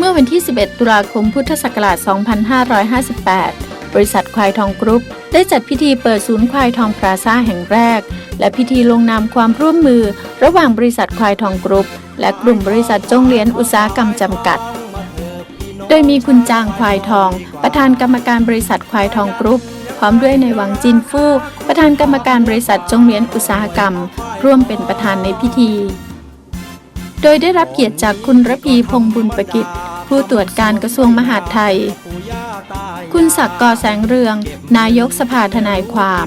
เมื่อวันที่ 11 ตุลาคมพุทธศักราช 2558 บริษัทควายทองกรุ๊ปได้จัดพิธีเปิดศูนย์ควายทองพลาซาแห่งแรก และพิธีลงนามความร่วมมือ ระหว่างบริษัทควายทองกรุ๊ปและกลุ่มบริษัทจงเหรียญอุตสาหกรรมจำกัด โดยมีคุณจางควายทอง ประธานกรรมการบริษัทควายทองกรุ๊ปพร้อมด้วยในหวังจินฟู่ประธานกรรมการบริษัทจงเหรียญอุตสาหกรรม ร่วมเป็นประธานในพิธี โดยได้รับเกียรติจากคุณระพีพงษ์บุญประกิจ ผู้ตรวจการกระทรวงมหาดไทย คุณศักดิ์กอแสงเรือง นายกสภาทนายความ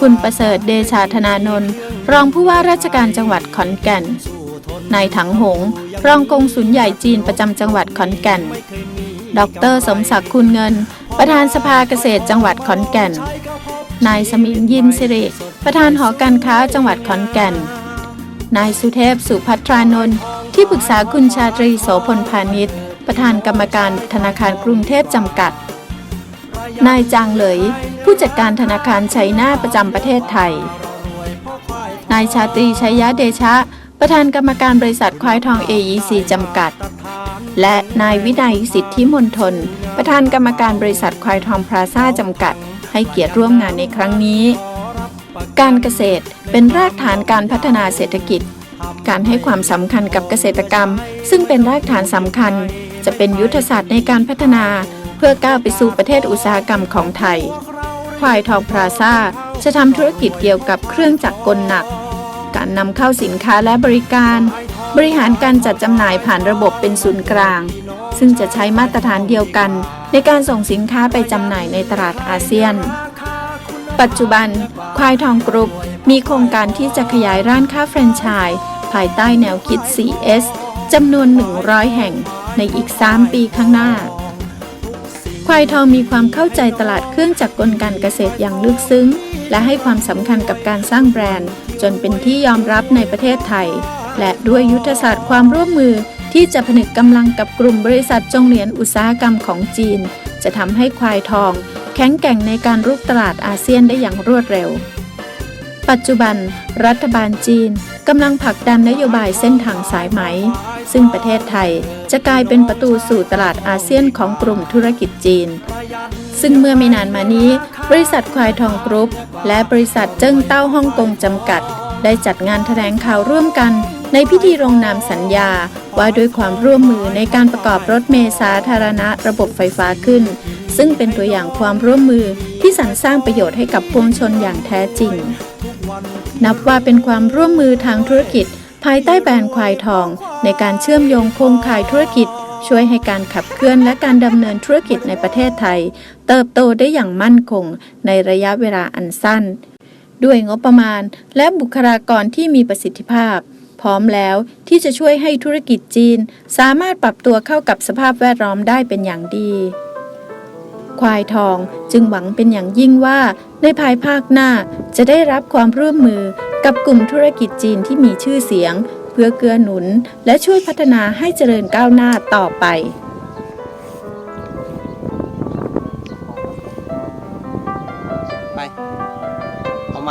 คุณประเสริฐเดชาธนานนท์รองผู้ว่าราชการจังหวัดขอนแก่น นายถังหง รองกงสุลใหญ่จีนประจำจังหวัดขอนแก่น ดรสมศักดิ์คุณเงิน ประธานสภาเกษตรจังหวัดขอนแก่น นายสมิงยินสิริ ประธานหอการค้าจังหวัดขอนแก่น นายสุเทพสุพัทรานนท์ที่ปรึกษาคุณชาตรีโสพลพาณิชย์ ประธานกรรมการธนาคารกรุงเทพจำกัด นายจางเหลย ผู้จัดการธนาคารไชน่าประจำประเทศไทย นายชาตรีชัยยะเดชะ ประธานกรรมการบริษัทควายทอง AEC จำกัด และนายวินัยสิทธิมนทน ประธานกรรมการบริษัทควายทองพลาซ่าจำกัด ให้เกียรติร่วมงานในครั้งนี้ การเกษตรเป็นรากฐานการพัฒนาเศรษฐกิจ การให้ความสำคัญกับเกษตรกรรม ซึ่งเป็นรากฐานสำคัญ จะเป็นยุทธศาสตร์ในการพัฒนาเพื่อก้าวไปสู่ประเทศอุตสาหกรรมของไทย ควายทองพลาซาจะทำธุรกิจเกี่ยวกับเครื่องจักรกลหนัก การนำเข้าสินค้าและบริการ บริหารการจัดจำหน่ายผ่านระบบเป็นศูนย์กลาง ซึ่งจะใช้มาตรฐานเดียวกัน ในการส่งสินค้าไปจำหน่ายในตลาดอาเซียน ปัจจุบัน ควายทองกรุ๊ปมีโครงการที่จะขยายร้านค้าแฟรนไชส์ภายใต้แนวคิด 4S จำนวน 100 แห่ง ในอีก 3 ปีข้างหน้า ควายทองมีความเข้าใจตลาดเครื่องจักรกลการเกษตรอย่างลึกซึ้ง และให้ความสำคัญกับการสร้างแบรนด์ จนเป็นที่ยอมรับในประเทศไทย และด้วยยุทธศาสตร์ความร่วมมือที่จะผนึกกำลังกับกลุ่มบริษัทจงเหรียญอุตสาหกรรมของจีน จะทำให้ควายทอง แข็งแกร่งในการรุกตลาดอาเซียนได้อย่างรวดเร็ว ปัจจุบัน รัฐบาลจีนกำลังผลักดันนโยบายเส้นทางสายไหม ซึ่งประเทศไทยจะกลายเป็นประตูสู่ตลาดอาเซียนของกลุ่มธุรกิจจีน ซึ่งเมื่อไม่นานมานี้ บริษัทควายทองกรุ๊ป และบริษัทเจิ้งเต้าฮ่องกงจำกัด ได้จัดงานแถลงข่าวร่วมกัน ในพิธีลงนามสัญญา ว่าด้วยความร่วมมือในการประกอบรถเมล์สาธารณะระบบไฟฟ้าขึ้น ซึ่งเป็นตัวอย่างความร่วมมือที่สรรสร้างประโยชน์ให้กับปวงชนอย่างแท้จริง นับว่าเป็นความร่วมมือทางธุรกิจ ภายใต้แบรนด์ควายทอง ในการเชื่อมโยงโครงข่ายธุรกิจ ช่วยให้การขับเคลื่อนและการดำเนินธุรกิจในประเทศไทย เติบโตได้อย่างมั่นคง ในระยะเวลาอันสั้น ด้วยงบประมาณและบุคลากรที่มีประสิทธิภาพ พร้อมแล้วที่จะช่วยให้ธุรกิจจีน สามารถปรับตัวเข้ากับสภาพแวดล้อมได้เป็นอย่างดี ควายทองจึงหวังเป็นอย่างยิ่งว่าในภายภาคหน้าจะได้รับความร่วมมือ กับกลุ่มธุรกิจจีนที่มีชื่อเสียง เพื่อเกื้อหนุน และช่วยพัฒนาให้เจริญก้าวหน้าต่อไปไปเอาไหม